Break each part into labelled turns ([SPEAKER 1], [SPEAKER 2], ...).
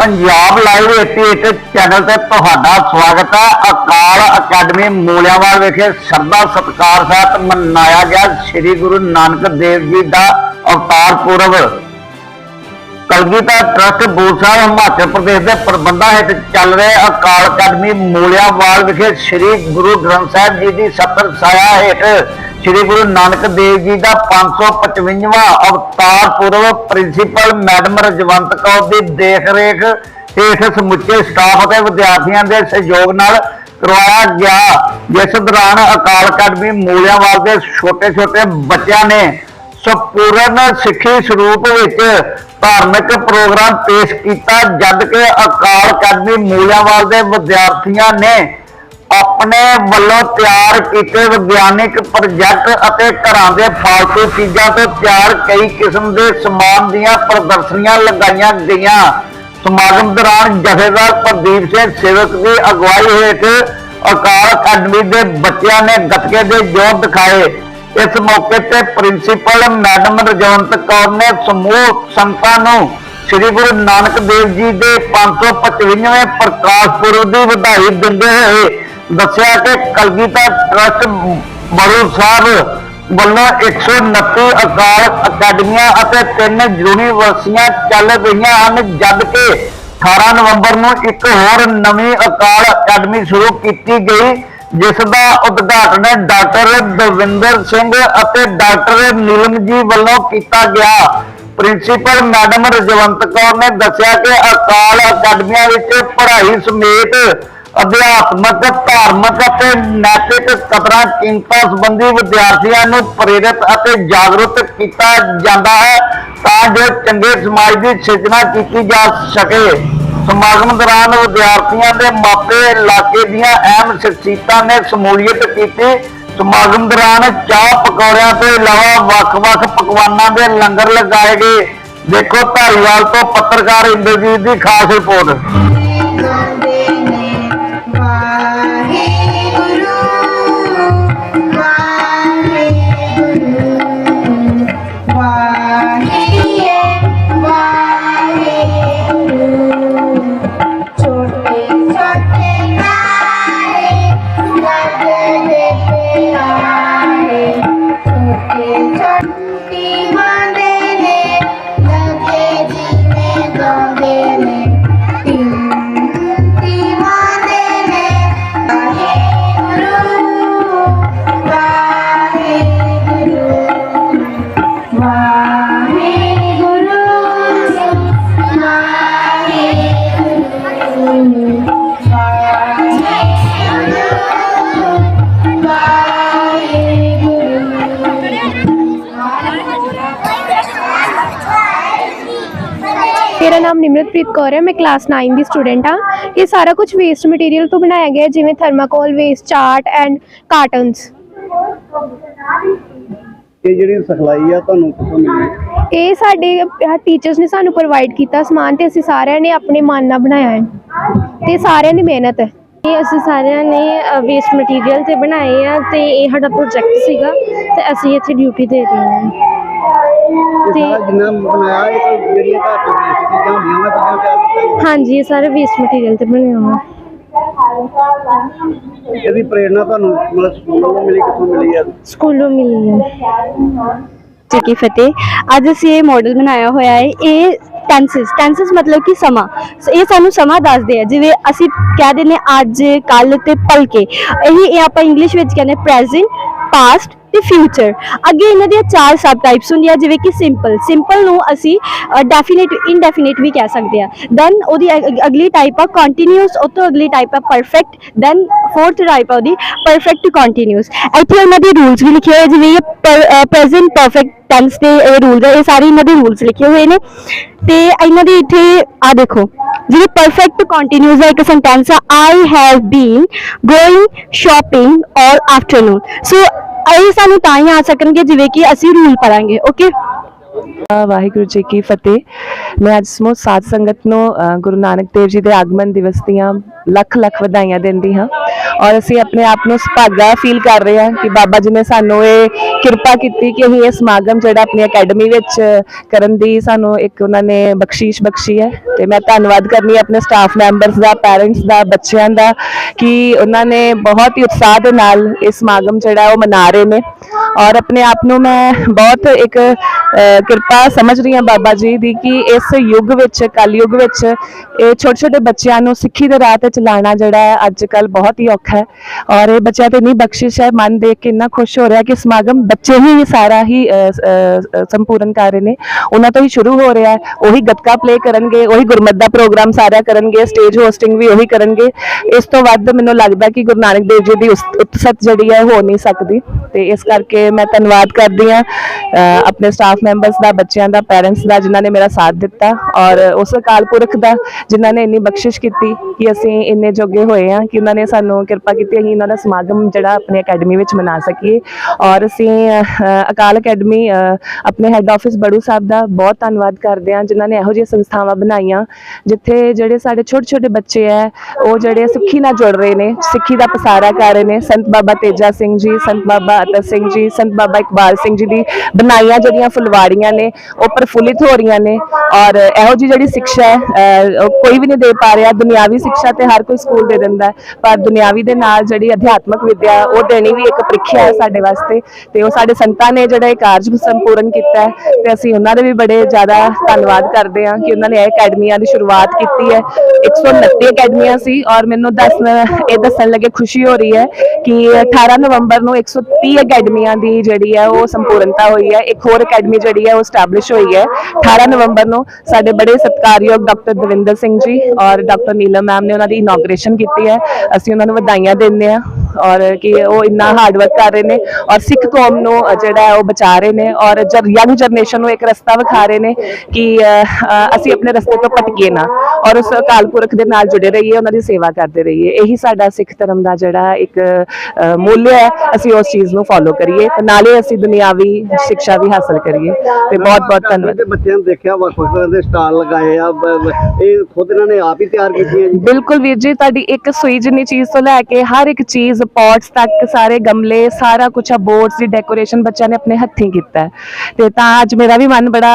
[SPEAKER 1] Punjab live 88 channel ਤੇ ਤੁਹਾਡਾ ਸਵਾਗਤ ਹੈ। ਅਕਾਲ ਅਕੈਡਮੀ ਮੂਲਿਆਂਵਾਲ ਵਿਖੇ ਸਰਦਾ ਸਤਕਾਰ ਸਹਿਤ ਮਨਾਇਆ ਗਿਆ। ਸ੍ਰੀ ਗੁਰੂ ਨਾਨਕ ਦੇਵ ਜੀ ਦਾ ਅਵਤਾਰ ਪੁਰਬ। ਕਲਗੀਧਰ ਟਰੱਸਟ ਬੂਸਾ ਹਿਮਾਚਲ ਪ੍ਰਦੇਸ਼ ਦੇ ਪ੍ਰਬੰਧਾਂ ਹੇਠ ਚੱਲ ਰਹੇ ਅਕਾਲ ਅਕੈਡਮੀ ਮੂਲਿਆਂਵਾਲ ਵਿਖੇ ਸ੍ਰੀ ਗੁਰੂ ਗ੍ਰੰਥ ਸਾਹਿਬ ਜੀ ਦੀ ਸਤਰ ਛਾਇਆ ਹੇਠ ਸ੍ਰੀ ਗੁਰੂ ਨਾਨਕ ਦੇਵ ਜੀ ਦਾ 555ਵਾਂ ਅਵਤਾਰ ਪੁਰਬ ਪ੍ਰਿੰਸੀਪਲ ਮੈਡਮ ਰਜਵੰਤ ਕੌਰ ਦੀ ਦੇਖ ਰੇਖ ਹੇਠ ਸਮੁੱਚੇ ਸਟਾਫ ਅਤੇ ਵਿਦਿਆਰਥੀਆਂ ਦੇ ਸਹਿਯੋਗ ਨਾਲ ਕਰਵਾਇਆ ਗਿਆ। ਜਿਸ ਦੌਰਾਨ ਅਕਾਲ ਅਕੈਡਮੀ ਮੂਲਿਆਂਵਾਲ ਦੇ ਛੋਟੇ-ਛੋਟੇ ਬੱਚਿਆਂ ਨੇ ਸੰਪੂਰਨ ਸਿੱਖੀ ਸਰੂਪ ਵਿੱਚ ਧਾਰਮਿਕ ਪ੍ਰੋਗਰਾਮ ਪੇਸ਼ ਕੀਤਾ, ਜਦ ਕਿ ਅਕਾਲ ਅਕੈਡਮੀ ਮੂਲਿਆਂਵਾਲ ਦੇ ਵਿਦਿਆਰਥੀਆਂ ਨੇ ਆਪਣੇ ਵੱਲੋਂ ਤਿਆਰ ਕੀਤੇ ਵਿਗਿਆਨਿਕ ਪ੍ਰੋਜੈਕਟ ਅਤੇ ਘਰਾਂ ਦੇ ਫਾਲਤੂ ਚੀਜ਼ਾਂ ਤੋਂ ਤਿਆਰ ਕਈ ਕਿਸਮ ਦੇ ਸਮਾਨ ਦੀਆਂ ਪ੍ਰਦਰਸ਼ਨੀਆਂ ਲਗਾਈਆਂ ਗਈਆਂ। ਸਮਾਗਮ ਦੌਰਾਨ ਜਥੇਦਾਰ ਪ੍ਰਦੀਪ ਸਿੰਘ ਸੇਵਕ ਦੀ ਅਗਵਾਈ ਹੇਠ ਅਕਾਲ ਅਕੈਡਮੀ ਦੇ ਬੱਚਿਆਂ ਨੇ ਗੱਤਕੇ ਦੇ ਜੋਰ ਦਿਖਾਏ। ਇਸ ਮੌਕੇ ਤੇ ਪ੍ਰਿੰਸੀਪਲ ਮੈਡਮ ਰਜਵੰਤ ਕੌਰ ਨੇ ਸਮੂਹ ਸੰਗਤਾਂ ਨੂੰ ਸ੍ਰੀ ਗੁਰੂ ਨਾਨਕ ਦੇਵ ਜੀ ਦੇ 555ਵੇਂ ਪ੍ਰਕਾਸ਼ ਪੁਰਬ ਦੀ ਵਧਾਈ ਦਿੰਦੇ ਹੋਏ ਦੱਸਿਆ ਕਿ ਕਲਗੀਧਰ ਟਰੱਸਟ ਬੜੂ ਸਾਹਿਬ ਵੱਲੋਂ 129 ਅਕਾਲ ਅਕੈਡਮੀਆਂ ਅਤੇ ਤਿੰਨ ਯੂਨੀਵਰਸਿਟੀਆਂ ਚੱਲ ਰਹੀਆਂ ਹਨ ਜਦ ਕਿ 18 ਨਵੰਬਰ ਨੂੰ ਇੱਕ ਹੋਰ ਨਵੀਂ ਅਕਾਲ ਅਕੈਡਮੀ ਸ਼ੁਰੂ ਕੀਤੀ ਗਈ। ਜਿਸ ਦਾ ਉਦਘਾਟਨ ਡਾਕਟਰ ਦਵਿੰਦਰ ਸਿੰਘ ਅਤੇ ਡਾਕਟਰ ਨੀਲਮ ਜੀ ਵੱਲੋਂ ਕੀਤਾ ਗਿਆ। ਪ੍ਰਿੰਸੀਪਲ ਮੈਡਮ ਰਜਵੰਤ ਕੌਰ ਨੇ ਦੱਸਿਆ ਕਿ ਅਕਾਲ ਅਕੈਡਮੀਆਂ ਵਿੱਚ ਪੜ੍ਹਾਈ ਸਮੇਤ ਅਧਿਆਤਮਕ, ਧਾਰਮਿਕ ਅਤੇ ਨੈਤਿਕ ਕਦਰਾਂ ਕੀਮਤਾਂ ਸੰਬੰਧੀ ਵਿਦਿਆਰਥੀਆਂ ਨੂੰ ਪ੍ਰੇਰਿਤ ਅਤੇ ਜਾਗਰੂਕ ਕੀਤਾ ਜਾਂਦਾ ਹੈ ਤਾਂ ਜੋ ਚੰਗੇ ਸਮਾਜ ਦੀ ਸਿਰਜਣਾ ਕੀਤੀ ਜਾ ਸਕੇ। ਸਮਾਗਮ ਦੌਰਾਨ ਵਿਦਿਆਰਥੀਆਂ ਦੇ ਮਾਪੇ, ਇਲਾਕੇ ਦੀਆਂ ਅਹਿਮ ਸ਼ਖਸੀਅਤਾਂ ਨੇ ਸ਼ਮੂਲੀਅਤ ਕੀਤੀ। ਸਮਾਗਮ ਦੌਰਾਨ ਚਾਹ ਪਕੌੜਿਆਂ ਤੋਂ ਇਲਾਵਾ ਵੱਖ-ਵੱਖ ਪਕਵਾਨਾਂ ਦੇ ਲੰਗਰ ਲਗਾਏ ਗਏ। ਦੇਖੋ ਧਾਰੀਵਾਲ ਤੋਂ ਪੱਤਰਕਾਰ ਇੰਦਰਜੀਤ ਦੀ ਖਾਸ ਰਿਪੋਰਟ।
[SPEAKER 2] ਨਾਮ ਨਿਮਰਤਪ੍ਰੀਤ ਕੌਰ ਹੈ। ਮੈਂ ਕਲਾਸ 9 ਦੀ ਸਟੂਡੈਂਟ ਹਾਂ। ਇਹ ਸਾਰਾ ਕੁਝ ਵੇਸਟ ਮਟੀਰੀਅਲ ਤੋਂ ਬਣਾਇਆ ਗਿਆ ਹੈ, ਜਿਵੇਂ thermocol waste chart and cartons
[SPEAKER 3] ਇਹ ਜਿਹੜੀ ਸਿਖਲਾਈ ਆ ਤੁਹਾਨੂੰ ਕਿੱਥੋਂ ਮਿਲੀ?
[SPEAKER 2] ਇਹ ਸਾਡੇ ਟੀਚਰਸ ਨੇ ਸਾਨੂੰ ਪ੍ਰੋਵਾਈਡ ਕੀਤਾ ਸਮਾਨ ਤੇ ਅਸੀਂ ਸਾਰਿਆਂ ਨੇ ਆਪਣੇ ਮਨ ਨਾਲ ਬਣਾਇਆ ਹੈ। ਤੇ ਸਾਰਿਆਂ ਦੀ ਮਿਹਨਤ ਹੈ।
[SPEAKER 4] ਇਹ ਅਸੀਂ ਸਾਰਿਆਂ ਨੇ ਵੇਸਟ ਮਟੀਰੀਅਲ ਤੇ ਬਣਾਏ ਆ ਤੇ ਇਹ ਸਾਡਾ ਪ੍ਰੋਜੈਕਟ ਸੀਗਾ ਤੇ ਅਸੀਂ ਇੱਥੇ ਡਿਊਟੀ ਦੇ ਰਹੇ ਹਾਂ। ਤੇ-
[SPEAKER 3] ਸਾਰਾ ਜਿੰਨਾ ਬਣਾਇਆ ਇਹ ਤਾਂ ਜਿਹੜੀਆਂ ਘਰ ਤੋਂ ਵੇਸਟ ਚੀਜ਼ਾਂ ਹੁੰਦੀਆਂ ਉਹਨਾਂ ਚੀਜ਼ਾਂ ਤਿਆਰ ਕੀਤੀਆਂ
[SPEAKER 4] ਹਾਂਜੀ ਇਹ ਸਾਰੇ ਵੇਸਟ ਮਟੀਰੀਅਲ ਤੇ ਬਣੇ ਹੋਏ ਆ
[SPEAKER 3] ਇਹਦੀ ਪ੍ਰੇਰਣਾ ਤੁਹਾਨੂੰ ਮਤਲਬ ਸਕੂਲੋਂ ਮਿਲੀ ਕਿੱਥੋਂ ਮਿਲੀ ਆ?
[SPEAKER 4] ਸਕੂਲੋਂ ਮਿਲੀ ਹੈ
[SPEAKER 5] ਜੀ ਕੀ ਫਤਿਹ। ਅੱਜ ਅਸੀਂ ਇਹ ਮਾਡਲ ਬਣਾਇਆ ਹੋਇਆ ਹੈ ਇਹ ਟੈਂਸਸ ਟੈਂਸਸ ਮਤਲਬ ਕਿ ਸਮਾਂ। ਸ- ਇਹ ਸਾਨੂੰ ਸਮਾਂ ਦੱਸਦੇ ਆ ਜਿਵੇਂ ਅਸੀਂ ਕਹਿ ਹਾਂ ਅੱਜ ਕੱਲ ਤੇ ਭਲ ਕੇ ਇਹੀ ਇਹ ਆਪਾਂ ਇੰਗਲਿਸ਼ ਵਿੱਚ ਕਹਿੰਦੇ ਪ੍ਰੈਜ਼ੈਂਟ ਪਾਸਟ ਤੇ ਫਿਊਚਰ ਅੱਗੇ ਇਹਨਾਂ ਦੀਆਂ ਚਾਰ ਸਬ ਟਾਈਪਸ ਹੁੰਦੀਆਂ, ਜਿਵੇਂ ਕਿ ਸਿੰਪਲ ਸਿੰਪਲ ਨੂੰ ਅਸੀਂ ਡੈਫੀਨਿਟ ਇਨਡੈਫੀਨਿਟ ਵੀ ਕਹਿ ਸਕਦੇ ਆ ਦੈਨ ਉਹਦੀ ਅਗਲੀ ਟਾਈਪ ਆ ਕੰਟੀਨਿਊਸ ਉਹ ਤੋਂ ਅਗਲੀ ਟਾਈਪ ਆ ਪਰਫੈਕਟ ਦੈਨ ਫੋਰਥ ਟਾਈਪ ਆ ਉਹਦੀ ਪਰਫੈਕਟ ਕੰਟੀਨਿਊਸ ਇੱਥੇ ਉਹਨਾਂ ਦੇ ਰੂਲਸ ਵੀ ਲਿਖੇ ਹੋਏ ਜਿਵੇਂ ਇਹ ਪ੍ਰੈਜ਼ੈਂਟ ਪਰਫੈਕਟ ਟੈਂਸ ਦੇ, ਇਹ ਰੂਲਸ ਆ, ਇਹ ਸਾਰੇ ਇਹਨਾਂ ਦੇ ਰੂਲਸ ਲਿਖੇ ਹੋਏ ਨੇ। ਤੇ ਇਹਨਾਂ ਦੇ ਇੱਥੇ ਆ ਦੇਖੋ, ਜਿਹੜੀ ਪਰਫੈਕਟ ਕੰਟੀਨਿਊਸ ਹੈ ਇੱਕ ਸੈਂਟੈਂਸ ਆ I have been going shopping or afternoon so ਇਹ ਸਾਨੂੰ ਤਾਂ ਹੀ ਆ ਸਕਣਗੇ, ਜਿਵੇਂ ਕਿ ਅਸੀਂ ਰੂਲ ਪੜਾਂਗੇ ਓਕੇ
[SPEAKER 6] ਵਾਹਿਗੁਰੂ ਜੀ ਕੀ ਫਤਿਹ। ਮੈਂ ਅੱਜ ਸਮੂਹ ਸਾਧ ਸੰਗਤ ਨੂੰ ਗੁਰੂ ਨਾਨਕ ਦੇਵ ਜੀ ਦੇ ਆਗਮਨ ਦਿਵਸ ਦੀਆਂ ਲੱਖ ਲੱਖ ਵਧਾਈਆਂ ਦਿੰਦੀ ਹਾਂ। ਔਰ ਅਸੀਂ ਆਪਣੇ ਆਪ ਨੂੰ ਸੁਭਾਗਾ ਫੀਲ ਕਰ ਰਹੇ ਹਾਂ ਕਿ ਬਾਬਾ ਜੀ ਨੇ ਸਾਨੂੰ ਇਹ ਕਿਰਪਾ ਕੀਤੀ ਕਿ ਅਸੀਂ ਇਹ ਸਮਾਗਮ ਜਿਹੜਾ ਆਪਣੀ ਅਕੈਡਮੀ ਵਿੱਚ ਕਰਨ ਦੀ ਸਾਨੂੰ ਇੱਕ ਉਹਨਾਂ ਨੇ ਬਖਸ਼ੀਸ਼ ਬਖਸ਼ੀ ਹੈ। ਤੇ ਮੈਂ ਧੰਨਵਾਦ ਕਰਨੀ ਆਪਣੇ ਸਟਾਫ ਮੈਂਬਰਸ ਦਾ ਪੈਰੈਂਟਸ ਦਾ, ਬੱਚਿਆਂ ਦਾ ਕਿ ਉਹਨਾਂ ਨੇ ਬਹੁਤ ਹੀ ਉਤਸ਼ਾਹ ਦੇ ਨਾਲ ਇਹ ਸਮਾਗਮ ਜਿਹੜਾ ਉਹ ਮਨਾ ਰਹੇ ਨੇ। ਔਰ ਆਪਣੇ ਆਪ ਨੂੰ ਮੈਂ ਬਹੁਤ ਇੱਕ ਕਿਰਪਾ ਸਮਝ ਰਹੀ ਹਾਂ ਬਾਬਾ ਜੀ ਦੀ ਕਿ ਇਸ ਯੁੱਗ ਵਿੱਚ, ਕਲਯੁੱਗ ਵਿੱਚ ਇਹ ਛੋਟੇ ਛੋਟੇ ਬੱਚਿਆਂ ਨੂੰ ਸਿੱਖੀ ਦੇ ਰਾਹ ਤੇ ਚਲਾਉਣਾ ਜਿਹੜਾ ਹੈ ਅੱਜ ਕੱਲ ਬਹੁਤ ਹੀ ਔਖਾ ਹੈ। ਔਰ ਇਹ ਬੱਚਿਆਂ ਤੇ ਨਹੀਂ ਬਖਸ਼ਿਸ਼ ਹੈ, ਮਨ ਦੇਖ ਕੇ ਇੰਨਾ ਖੁਸ਼ ਹੋ ਰਿਹਾ ਕਿ ਸਮਾਗਮ ਬੱਚੇ ਹੀ ਸਾਰਾ ਹੀ ਸੰਪੂਰਨ ਕਰ ਰਹੇ ਨੇ। ਉਹਨਾਂ ਤੋਂ ਹੀ ਸ਼ੁਰੂ ਹੋ ਰਿਹਾ ਹੈ। ਉਹੀ ਗੱਤਕਾ ਪਲੇ ਕਰਨਗੇ, ਉਹੀ ਗੁਰਮਤ ਦਾ ਪ੍ਰੋਗਰਾਮ ਸਾਰਾ ਕਰਨਗੇ ਸਟੇਜ ਹੋਸਟਿੰਗ ਵੀ ਉਹੀ ਕਰਨਗੇ। ਇਸ ਤੋਂ ਵੱਧ ਮੈਨੂੰ ਲੱਗਦਾ ਕਿ ਗੁਰੂ ਨਾਨਕ ਦੇਵ ਜੀ ਦੀ ਉਸ ਉਤਸਤ ਜਿਹੜੀ ਹੈ, ਹੋ ਨਹੀਂ ਸਕਦੀ। ਤੇ ਇਸ ਕਰਕੇ ਮੈਂ ਧੰਨਵਾਦ ਕਰਦੀ ਹਾਂ ਆਪਣੇ ਸਟਾਫ ਮੈਂਬਰਸ ਦਾ, ਬੱਚਿਆਂ ਦਾ ਪੈਰੈਂਟਸ ਦਾ, ਜਿਨ੍ਹਾਂ ਨੇ ਮੇਰਾ ਸਾਥ ਦਿੱਤਾ। ਔਰ ਉਸ ਅਕਾਲ ਪੁਰਖ ਦਾ, ਜਿਨ੍ਹਾਂ ਨੇ ਇੰਨੀ ਬਖਸ਼ਿਸ਼ ਕੀਤੀ ਕਿ ਅਸੀਂ ਇੰਨੇ ਜੋਗੇ ਹੋਏ ਹਾਂ ਕਿ ਉਹਨਾਂ ਨੇ ਸਾਨੂੰ ਕਿਰਪਾ ਕੀਤੀ ਅਸੀਂ ਇਹਨਾਂ ਦਾ ਸਮਾਗਮ ਜਿਹੜਾ ਆਪਣੀ ਅਕੈਡਮੀ ਵਿੱਚ ਮਨਾ ਸਕੀਏ। ਔਰ ਅਸੀਂ ਅਕਾਲ ਅਕੈਡਮੀ ਆਪਣੇ ਹੈੱਡ ਆਫਿਸ ਬੜੂ ਸਾਹਿਬ ਦਾ ਬਹੁਤ ਧੰਨਵਾਦ ਕਰਦੇ ਹਾਂ, ਜਿਨ੍ਹਾਂ ਨੇ ਇਹੋ ਜਿਹੀਆਂ ਸੰਸਥਾਵਾਂ ਬਣਾਈਆਂ, ਜਿੱਥੇ ਜਿਹੜੇ ਸਾਡੇ ਛੋਟੇ ਛੋਟੇ ਬੱਚੇ ਹੈ ਉਹ ਜਿਹੜੇ ਸਿੱਖੀ ਨਾਲ ਜੁੜ ਰਹੇ ਨੇ, ਸਿੱਖੀ ਦਾ ਪਸਾਰਾ ਕਰ ਰਹੇ ਨੇ। ਸੰਤ ਬਾਬਾ ਤੇਜਾ ਸਿੰਘ ਜੀ, ਸੰਤ ਬਾਬਾ ਅਤਰ ਸਿੰਘ ਜੀ, ਸੰਤ ਬਾਬਾ ਇਕਬਾਲ ਸਿੰਘ ਜੀ ਦੀ ਬਣਾਈਆਂ ਜਿਹੜੀਆਂ ਫੁਲਵਾੜੀਆਂ ਨੇ, ਉਹ ਪ੍ਰਫੁੱਲਿਤ ਹੋ ਰਹੀਆਂ ਨੇ। ਔਰ ਇਹੋ ਜਿਹੀ ਜਿਹੜੀ ਸਿੱਖਿਆ ਉਹ ਕੋਈ ਵੀ ਨਹੀਂ ਦੇ ਪਾ ਰਿਹਾ। ਦੁਨਿਆਵੀ ਸਿੱਖਿਆ ਤੇ ਹਰ ਕੋਈ ਸਕੂਲ ਦੇ ਦਿੰਦਾ ਪਰ ਦੁਨਿਆ ਦੁਨਿਆਵੀ ਦੇ ਨਾਲ ਜਿਹੜੀ ਅਧਿਆਤਮਕ ਵਿੱਦਿਆ ਉਹ ਦੇਣੀ ਵੀ ਇੱਕ ਪ੍ਰੀਖਿਆ ਹੈ ਸਾਡੇ ਵਾਸਤੇ। ਤੇ ਉਹ ਸਾਡੇ ਸੰਤਾਂ ਨੇ ਜਿਹੜਾ ਇਹ ਕਾਰਜ ਸੰਪੂਰਨ ਕੀਤਾ ਹੈ, ਤੇ ਅਸੀਂ ਉਹਨਾਂ ਦੇ ਵੀ ਬੜੇ ਜ਼ਿਆਦਾ ਧੰਨਵਾਦ ਕਰਦੇ ਹਾਂ ਕਿ ਉਹਨਾਂ ਨੇ ਇਹ ਅਕੈਡਮੀਆਂ ਦੀ ਸ਼ੁਰੂਆਤ ਕੀਤੀ ਹੈ। 129 ਅਕੈਡਮੀਆਂ ਸੀ ਔਰ ਮੈਨੂੰ ਦੱਸ, ਇਹ ਦੱਸਣ ਲੱਗੇ ਖੁਸ਼ੀ ਹੋ ਰਹੀ ਹੈ ਕਿ 18 ਨਵੰਬਰ ਨੂੰ 130 ਅਕੈਡਮੀਆਂ ਦੀ ਜਿਹੜੀ ਹੈ, ਉਹ ਸੰਪੂਰਨਤਾ ਹੋਈ ਹੈ। ਇੱਕ ਹੋਰ ਅਕੈਡਮੀ ਜਿਹੜੀ ਹੈ, ਉਹ ਸਟੈਬਲਿਸ਼ ਹੋਈ ਹੈ। 18 ਨਵੰਬਰ ਨੂੰ ਸਾਡੇ ਬੜੇ ਸਤਿਕਾਰਯੋਗ ਡਾਕਟਰ ਦਵਿੰਦਰ ਸਿੰਘ ਜੀ ਔਰ ਡਾਕਟਰ ਨੀਲਮ ਮੈਮ ਨੇ ਉਹਨਾਂ ਦੀ ਇਨੋਗ੍ਰੇਸ਼ਨ ਕੀਤੀ ਹੈ। ਅਸੀਂ ਉਹਨਾਂ ਨੂੰ ਵਧਾਈਆਂ ਦਿੰਦੇ ਹਾਂ ਔਰ ਕਿ ਉਹ ਇੰਨਾ ਹਾਰਡ ਵਰਕ ਕਰ ਰਹੇ ਨੇ ਔਰ ਸਿੱਖ ਕੌਮ ਨੂੰ ਜਿਹੜਾ ਹੈ ਉਹ ਬਚਾ ਰਹੇ ਨੇ ਔਰ ਜਰ ਯੰਗ ਜਨਰੇਸ਼ਨ ਨੂੰ ਇੱਕ ਰਸਤਾ ਵਿਖਾ ਰਹੇ ਨੇ ਕਿ ਅਸੀਂ ਆਪਣੇ ਰਸਤੇ ਤੋਂ ਭਟਕੀਏ ਨਾ ਔਰ ਉਸ ਅਕਾਲ ਪੁਰਖ ਦੇ ਨਾਲ ਜੁੜੇ ਰਹੀਏ ਉਹਨਾਂ ਦੀ ਸੇਵਾ ਕਰਦੇ ਰਹੀਏ। ਇਹੀ ਸਾਡਾ ਸਿੱਖ ਧਰਮ ਦਾ ਜਿਹੜਾ ਇੱਕ ਮੁੱਲ ਹੈ। ਅਸੀਂ ਉਸ ਚੀਜ਼ ਨੂੰ ਫੋਲੋ ਕਰੀਏ ਤੇ ਨਾਲੇ ਅਸੀਂ ਦੁਨਿਆਵੀ ਸਿੱਖਿਆ ਵੀ ਹਾਸਲ ਕਰੀਏ। ਤੇ ਬਹੁਤ ਬਹੁਤ ਧੰਨਵਾਦ।
[SPEAKER 3] ਬੱਚਿਆਂ ਨੂੰ ਦੇਖਿਆ ਵੱਖ ਤਰ੍ਹਾਂ ਦੇ ਸਟਾਲ ਲਗਾਏ ਆ ਇਹ ਖੁਦ ਇਹਨਾਂ ਨੇ ਆਪ ਹੀ ਤਿਆਰ ਕੀਤੀਆਂ ਜੀ।
[SPEAKER 6] ਬਿਲਕੁਲ ਵੀਰ ਜੀ ਤੁਹਾਡੀ ਇੱਕ ਸੂਈ ਜਿੰਨੀ ਚੀਜ਼ ਤੋਂ ਲੈ ਕੇ ਹਰ ਇੱਕ ਚੀਜ਼ ਪੌਟਸ ਤੱਕ ਸਾਰੇ ਗਮਲੇ ਸਾਰਾ ਕੁਝ ਆ ਬੋਰਡਸ ਦੀ ਡੈਕੋਰੇਸ਼ਨ ਬੱਚਿਆਂ ਨੇ ਆਪਣੇ ਹੱਥੀਂ ਕੀਤਾ। ਤੇ ਤਾਂ ਅੱਜ ਮੇਰਾ ਵੀ ਮਨ ਬੜਾ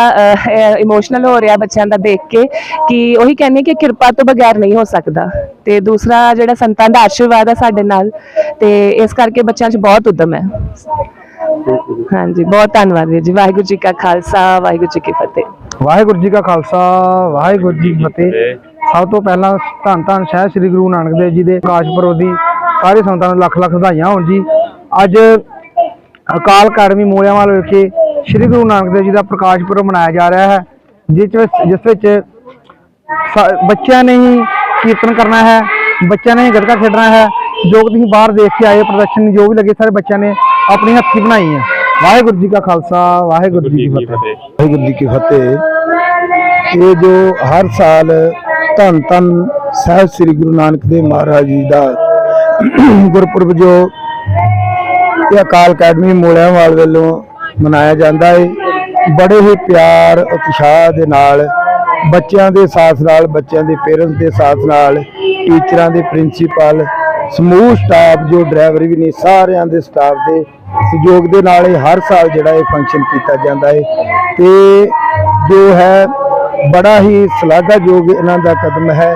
[SPEAKER 6] ਇਮੋਸ਼ਨਲ ਹੋ ਰਿਹਾ ਬੱਚਿਆਂ ਦਾ ਦੇਖ ਕੇ ਕਿ ਉਹੀ ਕਹਿੰਦੇ ਕਿ ਕਿਰਪਾ ਤੋਂ ਬਗੈਰ ਨਹੀਂ ਹੋ ਸਕਦਾ। ਤੇ ਦੂਸਰਾ ਜਿਹੜਾ ਸੰਤਾਂ ਦਾ ਆਸ਼ੀਰਵਾਦ ਹੈ ਸਾਡੇ ਨਾਲ ਤੇ ਇਸ ਕਰਕੇ ਬੱਚਿਆਂ 'ਚ ਬਹੁਤ ਉਦਮ ਹੈ। ਹਾਂਜੀ ਬਹੁਤ ਧੰਨਵਾਦ ਵੀਰ ਜੀ। ਵਾਹਿਗੁਰੂ ਜੀ ਕਾ ਖਾਲਸਾ ਵਾਹਿਗੁਰੂ ਜੀ ਕੀ ਫਤਿਹ।
[SPEAKER 7] ਵਾਹਿਗੁਰੂ ਜੀ ਕਾ ਖਾਲਸਾ ਵਾਹਿਗੁਰੂ ਜੀ ਕੀ ਫਤਿਹ। ਸਭ ਤੋਂ ਪਹਿਲਾਂ ਧੰਨ ਧੰਨ ਸਾਹਿਬ ਸ੍ਰੀ ਗੁਰੂ ਨਾਨਕ ਦੇਵ ਜੀ ਦੇ ਪ੍ਰਕਾਸ਼ ਪੁਰਬ ਦੀ ਸਾਰੇ ਸੰਤਾਂ ਨੂੰ ਲੱਖ ਲੱਖ ਵਧਾਈਆਂ ਹੋਣ ਜੀ। ਅੱਜ ਅਕਾਲ ਅਕੈਡਮੀ ਮੋਲਿਆਂਵਾਲ ਵਿਖੇ ਸ੍ਰੀ ਗੁਰੂ ਨਾਨਕ ਦੇਵ ਜੀ ਦਾ ਪ੍ਰਕਾਸ਼ ਪੁਰਬ ਮਨਾਇਆ ਜਾ ਰਿਹਾ ਹੈ ਜਿਸ ਵਿੱਚ ਜਿਸ ਵਿੱਚ ਬੱਚਿਆਂ ਨੇ ਹੀ ਕੀਰਤਨ ਕਰਨਾ ਹੈ ਬੱਚਿਆਂ ਨੇ ਹੀ ਗੱਤਕਾ ਖੇਡਣਾ ਹੈ ਜੋ ਕਿ ਤੁਸੀਂ ਬਾਹਰ ਦੇਖ ਕੇ ਆਏ ਪ੍ਰਦਰਸ਼ਨ ਜੋ ਵੀ ਲੱਗੇ ਸਾਰੇ ਬੱਚਿਆਂ ਨੇ ਆਪਣੀ ਹੱਥੀਂ ਬਣਾਈ ਹੈ। ਵਾਹਿਗੁਰੂ ਜੀ ਕਾ ਖਾਲਸਾ ਵਾਹਿਗੁਰੂ ਜੀ ਕੀ ਫਤਿਹ।
[SPEAKER 8] ਵਾਹਿਗੁਰੂ ਜੀ ਕੀ ਫਤਿਹ। ਇਹ ਜੋ ਹਰ ਸਾਲ ਧੰਨ ਧੰਨ ਸਾਹਿਬ ਸ੍ਰੀ ਗੁਰੂ ਨਾਨਕ ਦੇਵ ਮਹਾਰਾਜ ਜੀ ਦਾ ਗੁਰਪੁਰਬ ਜੋ ਇਹ ਅਕਾਲ ਅਕੈਡਮੀ ਮੋਲਿਆਂਵਾਲ ਵੱਲੋਂ ਮਨਾਇਆ ਜਾਂਦਾ ਹੈ ਬੜੇ ਹੀ ਪਿਆਰ ਉਤਸ਼ਾਹ ਦੇ ਨਾਲ ਬੱਚਿਆਂ ਦੇ ਸਾਥ ਨਾਲ, ਬੱਚਿਆਂ ਦੇ ਪੇਰੈਂਟਸ ਦੇ ਸਾਥ ਨਾਲ ਟੀਚਰਾਂ ਦੇ ਪ੍ਰਿੰਸੀਪਲ ਸਮੂਹ ਸਟਾਫ ਜੋ ਡਰਾਈਵਰ ਵੀ ਨੇ, ਸਾਰਿਆਂ ਦੇ ਸਟਾਫ ਦੇ ਸਹਿਯੋਗ ਦੇ ਨਾਲ ਇਹ ਹਰ ਸਾਲ ਜਿਹੜਾ ਇਹ ਫੰਕਸ਼ਨ ਕੀਤਾ ਜਾਂਦਾ ਹੈ ਤੇ ਜੋ ਹੈ, ਬੜਾ ਹੀ ਸ਼ਲਾਘਾਯੋਗ ਇਹਨਾਂ ਦਾ ਕਦਮ ਹੈ।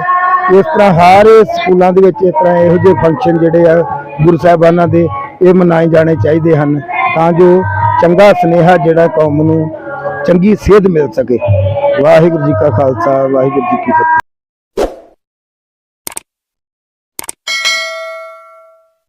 [SPEAKER 8] ਇਸ ਤਰ੍ਹਾਂ ਸਾਰੇ ਸਕੂਲਾਂ ਦੇ ਵਿੱਚ ਇਸ ਤਰ੍ਹਾਂ ਇਹੋ ਜਿਹੇ ਫੰਕਸ਼ਨ ਜਿਹੜੇ ਆ ਗੁਰੂ ਸਾਹਿਬਾਨਾਂ ਦੇ, ਇਹ ਮਨਾਏ ਜਾਣੇ ਚਾਹੀਦੇ ਹਨ ਤਾਂ ਜੋ ਚੰਗਾ ਸੁਨੇਹਾ ਜਿਹੜਾ ਕੌਮ ਨੂੰ ਚੰਗੀ ਸੇਧ ਮਿਲ ਸਕੇ। ਵਾਹਿਗੁਰੂ ਜੀ ਕਾ ਖਾਲਸਾ, ਵਾਹਿਗੁਰੂ ਜੀ ਕੀ ਫਤਿਹ।